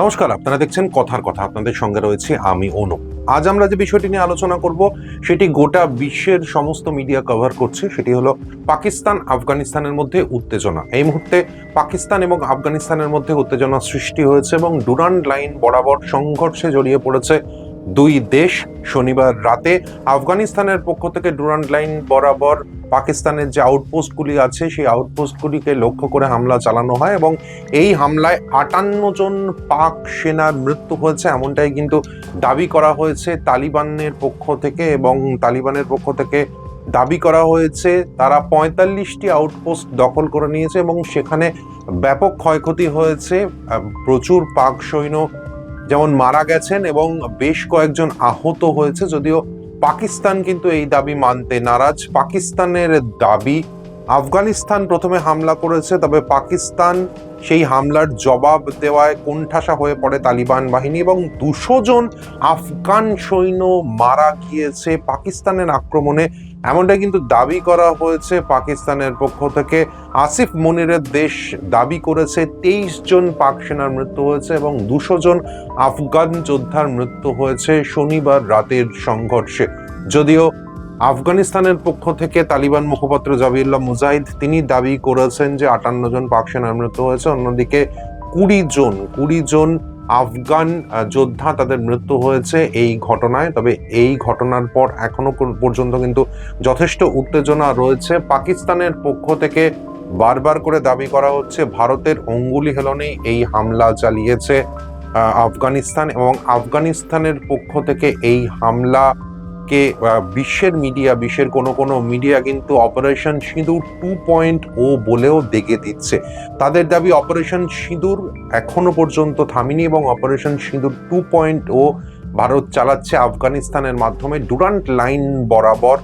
নমস্কার, আপনারা দেখছেন কথার কথা। আপনাদের সঙ্গে রয়েছে আমি অনু আজ আমরা যে বিষয়টি নিয়ে আলোচনা করব, সেটি গোটা বিশ্বের সমস্ত মিডিয়া কভার করছে। সেটি হলো পাকিস্তান, আফগানিস্তানের মধ্যে উত্তেজনা। এই মুহূর্তে পাকিস্তান এবং আফগানিস্তানের মধ্যে উত্তেজনা সৃষ্টি হয়েছে এবং ডুরান্ড লাইন বরাবর সংঘর্ষে জড়িয়ে পড়েছে দুই দেশ শনিবার রাতে আফগানিস্তানের পক্ষ থেকে ডুরান্ড লাইন বরাবর পাকিস্তানের যে আউটপোস্টগুলি আছে, সেই আউটপোস্টগুলিকে লক্ষ্য করে হামলা চালানো হয় এবং এই হামলায় আটান্ন জন পাক সেনার মৃত্যু হয়েছে। এমনটাই কিন্তু দাবি করা হয়েছে তালিবানের পক্ষ থেকে এবং তালিবানের পক্ষ থেকে দাবি করা হয়েছে, তারা পঁয়তাল্লিশটি আউটপোস্ট দখল করে নিয়েছে এবং সেখানে ব্যাপক ক্ষয়ক্ষতি হয়েছে। প্রচুর পাক সৈন্য যেমন মারা গেছেন এবং বেশ কয়েকজন আহত হয়েছে, যদিও পাকিস্তান কিন্তু এই দাবি মানতে নারাজ। পাকিস্তানের দাবি, আফগানিস্তান প্রথমে হামলা করেছে, তবে পাকিস্তান সেই হামলার জবাব দেওয়ায় কোণঠাসা হয়ে পড়ে তালিবান বাহিনী এবং দুশো জন আফগান সৈন্য মারা গিয়েছে। পাকিস্তানের আক্রমণে এমনটা কিন্তু দাবি করা হয়েছে পাকিস্তানের পক্ষ থেকে। আসিফ মনিরের দেশ দাবি করেছে, তেইশ জন পাক সেনার মৃত্যু হয়েছে এবং দুশো জন আফগান যোদ্ধার মৃত্যু হয়েছে শনিবার রাতের সংঘর্ষে। যদিও আফগানিস্তানের পক্ষ থেকে তালিবান মুখপাত্র জাবিউল্লাহ মুজাহিদ, তিনি দাবি করেছেন যে আটান্ন জন পাক সেনার মৃত্যু হয়েছে, অন্যদিকে কুড়ি জন কুড়ি জন আফগান যোদ্ধা তাদের মৃত্যু হয়েছে এই ঘটনায়। তবে এই ঘটনার পর এখনও পর্যন্ত কিন্তু যথেষ্ট উত্তেজনা রয়েছে। পাকিস্তানের পক্ষ থেকে বারবার করে দাবি করা হচ্ছে, ভারতের অঙ্গুলি হেলনেই এই হামলা চালিয়েছে আফগানিস্তান এবং আফগানিস্তানের পক্ষ থেকে এই হামলাকে আহ, বিশ্বের মিডিয়া বিশ্বের কোনো কোনো মিডিয়া কিন্তু অপারেশন সিঁদুর টু পয়েন্ট ও বলেও দেখে দিচ্ছে। তাদের দাবি অপারেশন সিঁদুর এখনও পর্যন্ত থামিনি এবং অপারেশন সিঁদুর টু পয়েন্ট ও ভারত চালাচ্ছে আফগানিস্তানের মাধ্যমে। ডুরান্ট লাইন বরাবর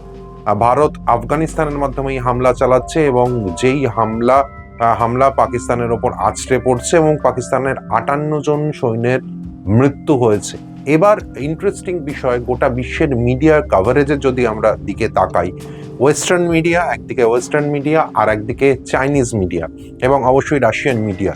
ভারত আফগানিস্তানের মাধ্যমে এই হামলা চালাচ্ছে এবং যেই হামলা হামলা পাকিস্তানের ওপর আছড়ে পড়ছে এবং পাকিস্তানের আটান্ন জন সৈন্যের মৃত্যু হয়েছে। এবার ইন্টারেস্টিং বিষয়, গোটা বিশ্বের মিডিয়ার কাভারেজের যদি আমরা দিকে তাকাই ওয়েস্টার্ন মিডিয়া একদিকে ওয়েস্টার্ন মিডিয়া আর একদিকে চাইনিজ মিডিয়া এবং অবশ্যই রাশিয়ান মিডিয়া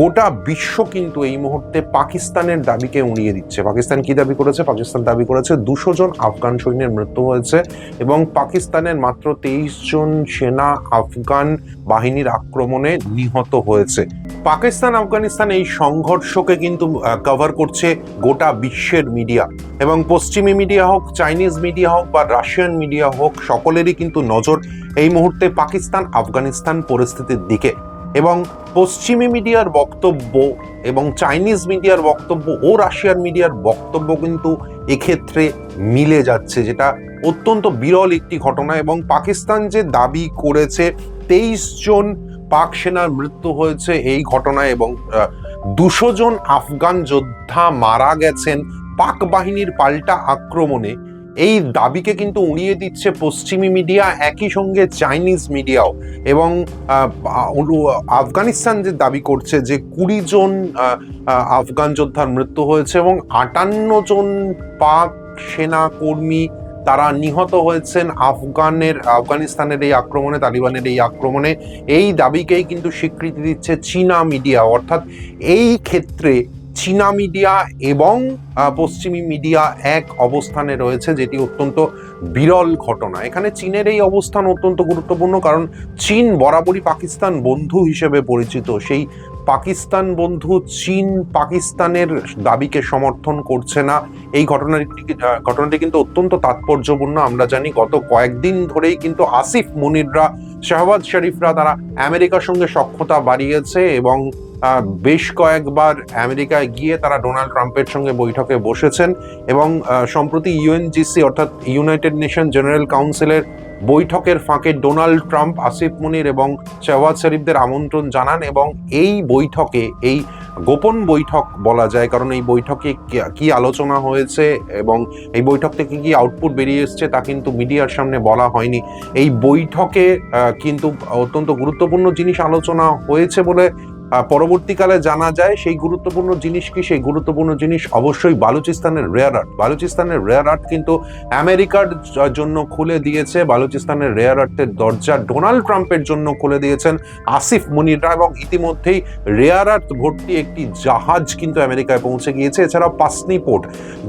গোটা বিশ্ব কিন্তু এই মুহূর্তে পাকিস্তানের দাবিকে উড়িয়ে দিচ্ছে। পাকিস্তান কি দাবি করেছে? পাকিস্তান দাবি করেছে দুশো জন আফগান সৈন্যের মৃত্যু হয়েছে এবং পাকিস্তানের মাত্র তেইশ জন সেনা আফগান বাহিনীর আক্রমণে নিহত হয়েছে। পাকিস্তান, আফগানিস্তান এই সংঘর্ষকে কিন্তু কভার করছে গোটা বিশ্বের মিডিয়া এবং পশ্চিমী মিডিয়া হোক চাইনিজ মিডিয়া হোক বা রাশিয়ান মিডিয়া হোক, সকলেরই কিন্তু নজর এই মুহূর্তে পাকিস্তান, আফগানিস্তান পরিস্থিতির দিকে। এবং পশ্চিমী মিডিয়ার বক্তব্য এবং চাইনিজ মিডিয়ার বক্তব্য ও রাশিয়ার মিডিয়ার বক্তব্য কিন্তু এক্ষেত্রে মিলে যাচ্ছে, যেটা অত্যন্ত বিরল একটি ঘটনা। এবং পাকিস্তান যে দাবি করেছে, তেইশ জন পাক সেনার মৃত্যু হয়েছে এই ঘটনায় এবং দুশো জন আফগান যোদ্ধা মারা গেছেন পাক বাহিনীর পাল্টা আক্রমণে। এই দাবিকে কিন্তু উড়িয়ে দিচ্ছে পশ্চিমী মিডিয়া, একই সঙ্গে চাইনিজ মিডিয়াও এবং আফগানিস্তান যে দাবি করছে যে কুড়ি জন আফগান যোদ্ধার মৃত্যু হয়েছে এবং আটান্ন জন পাক সেনা কর্মী তারা নিহত হয়েছেন আফগানের, আফগানিস্তানের এই আক্রমণে, তালিবানের এই আক্রমণে। এই দাবিকেই কিন্তু স্বীকৃতি দিচ্ছে চীনা মিডিয়া। অর্থাৎ এই ক্ষেত্রে চীনা মিডিয়া এবং পশ্চিমী মিডিয়া এক অবস্থানে রয়েছে, যেটি অত্যন্ত বিরল ঘটনা। এখানে চীনের এই অবস্থান অত্যন্ত গুরুত্বপূর্ণ, কারণ চীন বরাবরই পাকিস্তান বন্ধু হিসেবে পরিচিত। সেই পাকিস্তান বন্ধু চীন পাকিস্তানের দাবিকে সমর্থন করছে না। এই ঘটনাটি ঘটনাটি কিন্তু অত্যন্ত তাৎপর্যপূর্ণ। আমরা জানি গত কয়েকদিন ধরেই কিন্তু আসিফ মুনিররা, শাহবাজ শরীফরা তারা আমেরিকার সঙ্গে সখ্যতা বাড়িয়েছে এবং বেশ কয়েকবার আমেরিকায় গিয়ে তারা ডোনাল্ড ট্রাম্পের সঙ্গে বৈঠকে বসেছেন এবং সম্প্রতি ইউএনজিসি অর্থাৎ ইউনাইটেড নেশন জেনারেল কাউন্সিলের বৈঠকের ফাঁকে ডোনাল্ড ট্রাম্প, আসিফ মুনির এবং শাহবাজ শরীফদের আমন্ত্রণ জানান এবং এই বৈঠকে, এই গোপন বৈঠক বলা যায়, কারণ এই বৈঠকে কি- আলোচনা হয়েছে এবং এই বৈঠক থেকে কি আউটপুট বেরিয়ে এসছে তা কিন্তু মিডিয়ার সামনে বলা হয়নি। এই বৈঠকে কিন্তু অত্যন্ত গুরুত্বপূর্ণ জিনিস আলোচনা হয়েছে বলে পরবর্তীকালে জানা যায় সেই গুরুত্বপূর্ণ জিনিস কি? সেই গুরুত্বপূর্ণ জিনিস অবশ্যই বালুচিস্তানের রেয়ার আর্ট বালুচিস্তানের রেয়ার আর্ট কিন্তু আমেরিকার জন্য খুলে দিয়েছে। বালুচিস্তানের রেয়ার আর্টের দরজা ডোনাল্ড ট্রাম্পের জন্য খুলে দিয়েছেন আসিফ মুনিররা এবং ইতিমধ্যেই রেয়ার আর্ট ভর্তি একটি জাহাজ কিন্তু আমেরিকায় পৌঁছে গিয়েছে। এছাড়াও পাসনি পোর্ট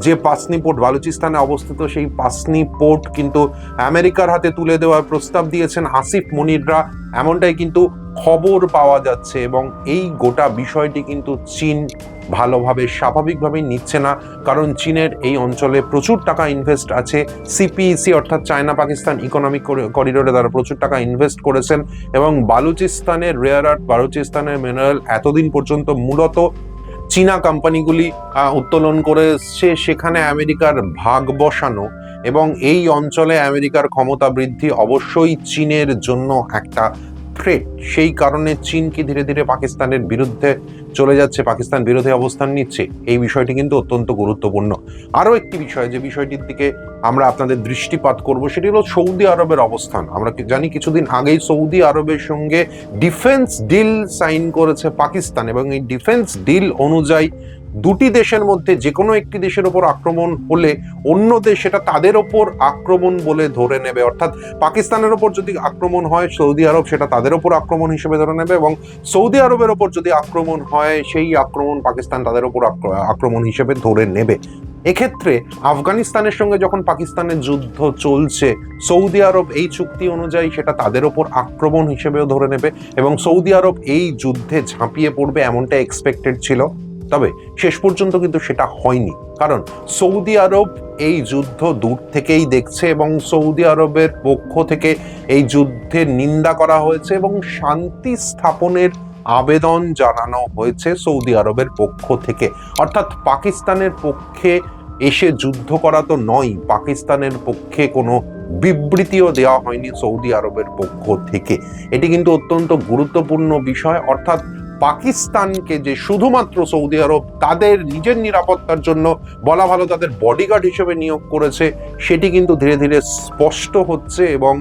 যে পাসনি পোর্ট বালুচিস্তানে অবস্থিত, সেই পাসনি পোর্ট কিন্তু আমেরিকার হাতে তুলে দেওয়ার প্রস্তাব দিয়েছেন আসিফ মুনিররা এমনটাই কিন্তু খবর পাওয়া যাচ্ছে এবং এই গোটা বিষয়টি কিন্তু চীন ভালোভাবে, স্বাভাবিকভাবেই নিচ্ছে না। কারণ চীনের এই অঞ্চলে প্রচুর টাকা ইনভেস্ট আছে। সিপিইসি অর্থাৎ চায়না পাকিস্তান ইকোনমিক করিডোরে তারা প্রচুর টাকা ইনভেস্ট করেছেন এবং বালুচিস্তানের রেয়ার আর্ট বালুচিস্তানের মিনারেল এতদিন পর্যন্ত মূলত চীনা কোম্পানিগুলি উত্তোলন করে এসছে সেখানে আমেরিকার ভাগ বসানো এবং এই অঞ্চলে আমেরিকার ক্ষমতা বৃদ্ধি অবশ্যই চীনের জন্য একটা থ্রেট সেই কারণে চীন কি ধীরে ধীরে পাকিস্তানের বিরুদ্ধে চলে যাচ্ছে, পাকিস্তান বিরোধী অবস্থান নিচ্ছে। এই বিষয়টি কিন্তু অত্যন্ত গুরুত্বপূর্ণ। আরও একটি বিষয়, যে বিষয়টির দিকে আমরা আপনাদের দৃষ্টিপাত করব, সেটি হলো সৌদি আরবের অবস্থান। আমরা জানি, কিছুদিন আগেই সৌদি আরবের সঙ্গে ডিফেন্স ডিল সাইন করেছে পাকিস্তান এবং এই ডিফেন্স ডিল অনুযায়ী দুটি দেশের মধ্যে যে কোনো একটি দেশের ওপর আক্রমণ হলে অন্য দেশ সেটা তাদের ওপর আক্রমণ বলে ধরে নেবে। অর্থাৎ পাকিস্তানের ওপর যদি আক্রমণ হয়, সৌদি আরব সেটা তাদের ওপর আক্রমণ হিসেবে ধরে নেবে এবং সৌদি আরবের ওপর যদি আক্রমণ হয়, সেই আক্রমণ পাকিস্তান তাদের ওপর আক্র- আক্রমণ হিসেবে ধরে নেবে। এক্ষেত্রে আফগানিস্তানের সঙ্গে যখন পাকিস্তানের যুদ্ধ চলছে, সৌদি আরব এই চুক্তি অনুযায়ী সেটা তাদের ওপর আক্রমণ হিসেবেও ধরে নেবে এবং সৌদি আরব এই যুদ্ধে ঝাঁপিয়ে পড়বে এমনটা এক্সপেক্টেড ছিল। তবে শেষ পর্যন্ত কিন্তু সেটা হয়নি। কারণ সৌদি আরব এই যুদ্ধ দূর থেকেই দেখছে এবং সৌদি আরবের পক্ষ থেকে এই যুদ্ধের নিন্দা করা হয়েছে এবং শান্তি স্থাপনের আবেদন জানানো হয়েছে সৌদি আরবের পক্ষ থেকে। অর্থাৎ পাকিস্তানের পক্ষে এসে যুদ্ধ করা তো নয়, পাকিস্তানের পক্ষে কোনো বিবৃতিও দেওয়া হয়নি সৌদি আরবের পক্ষ থেকে। এটি কিন্তু অত্যন্ত গুরুত্বপূর্ণ বিষয়। অর্থাৎ পাকিস্তানকে যে শুধুমাত্র সৌদি আরব তাদের নিজের নিরাপত্তার জন্য বলা ভালো তাদের বডিগার্ড হিসেবে নিয়োগ করেছে, সেটি কিন্তু ধীরে ধীরে স্পষ্ট হচ্ছে এবং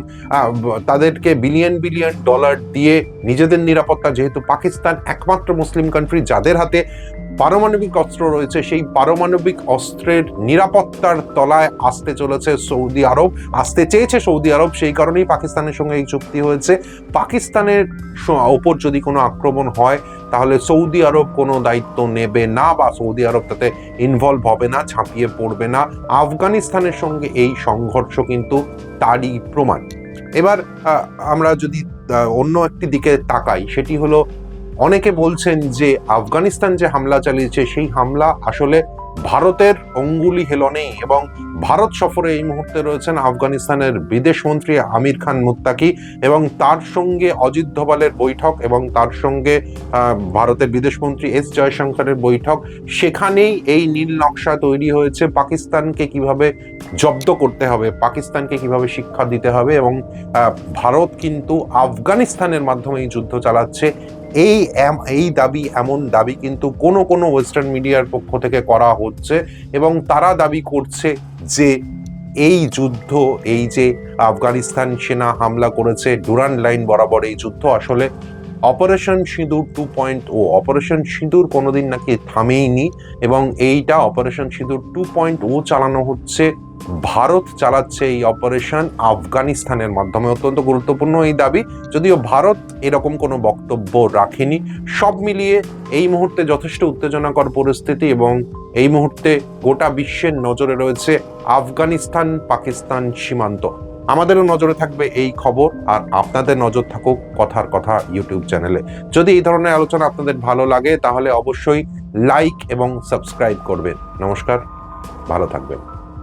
তাদেরকে বিলিয়ন বিলিয়ন ডলার দিয়ে নিজেদের নিরাপত্তা যেহেতু পাকিস্তান একমাত্র মুসলিম কান্ট্রি যাদের হাতে পারমাণবিক অস্ত্র রয়েছে, সেই পারমাণবিক অস্ত্রের নিরাপত্তার তলায় আসতে চলেছে সৌদি আরব, আসতে চেয়েছে সৌদি আরব, সেই কারণেই পাকিস্তানের সঙ্গে এই চুক্তি হয়েছে। পাকিস্তানের ওপর যদি কোনো আক্রমণ হয়, তাহলে সৌদি আরব কোনো দায়িত্ব নেবে না বা সৌদি আরব তাতে ইনভলভ হবে না, ঝাঁপিয়ে পড়বে না। আফগানিস্তানের সঙ্গে এই সংঘর্ষ কিন্তু তারই প্রমাণ। এবার আমরা যদি অন্য একটি দিকে তাকাই, সেটি হলো অনেকে বলছেন যে আফগানিস্তান যে হামলা চালিয়েছে সেই হামলা আসলে ভারতের অঙ্গুলি হেলনে এবং ভারত সফরে এই মুহূর্তে রয়েছেন আফগানিস্তানের বিদেশ মন্ত্রী আমির খান মুত্তাকি এবং তার সঙ্গে অজিত ধোভালের বৈঠক এবং তার সঙ্গে ভারতের বিদেশমন্ত্রী এস জয়শঙ্করের বৈঠক। সেখানেই এই নীল নকশা তৈরি হয়েছে। পাকিস্তানকে কীভাবে জব্দ করতে হবে, পাকিস্তানকে কীভাবে শিক্ষা দিতে হবে এবং ভারত কিন্তু আফগানিস্তানের মাধ্যমে এই যুদ্ধ চালাচ্ছে। এই এই দাবি, এমন দাবি কিন্তু কোনো কোনো ওয়েস্টার্ন মিডিয়ার পক্ষ থেকে করা হচ্ছে এবং তারা দাবি করছে যে এই যুদ্ধ, এই যে আফগানিস্তান সেনা হামলা করেছে ডুরান লাইন বরাবর এই যুদ্ধ আসলে অপারেশন সিঁদুর টু পয়েন্ট ও অপারেশন সিঁদুর কোনোদিন নাকি থামেইনি এবং এইটা অপারেশন সিঁদুর টু পয়েন্ট ও চালানো হচ্ছে। ভারত চালাচ্ছে এই অপারেশন আফগানিস্তানের মাধ্যমে। অত্যন্ত গুরুত্বপূর্ণ এই দাবি। যদিও ভারত এরকম কোনো বক্তব্য রাখেনি। সব মিলিয়ে এই মুহূর্তে যথেষ্ট উত্তেজনাকর পরিস্থিতি এবং এই মুহূর্তে গোটা বিশ্বের নজরে রয়েছে আফগানিস্তান পাকিস্তান সীমান্ত। আমাদেরও নজরে থাকবে এই খবর আর আপনাদের নজর থাকুক কথার কথা ইউটিউব চ্যানেলে। যদি এই ধরনের আলোচনা আপনাদের ভালো লাগে তাহলে অবশ্যই লাইক এবং সাবস্ক্রাইব করবেন। নমস্কার, ভালো থাকবেন।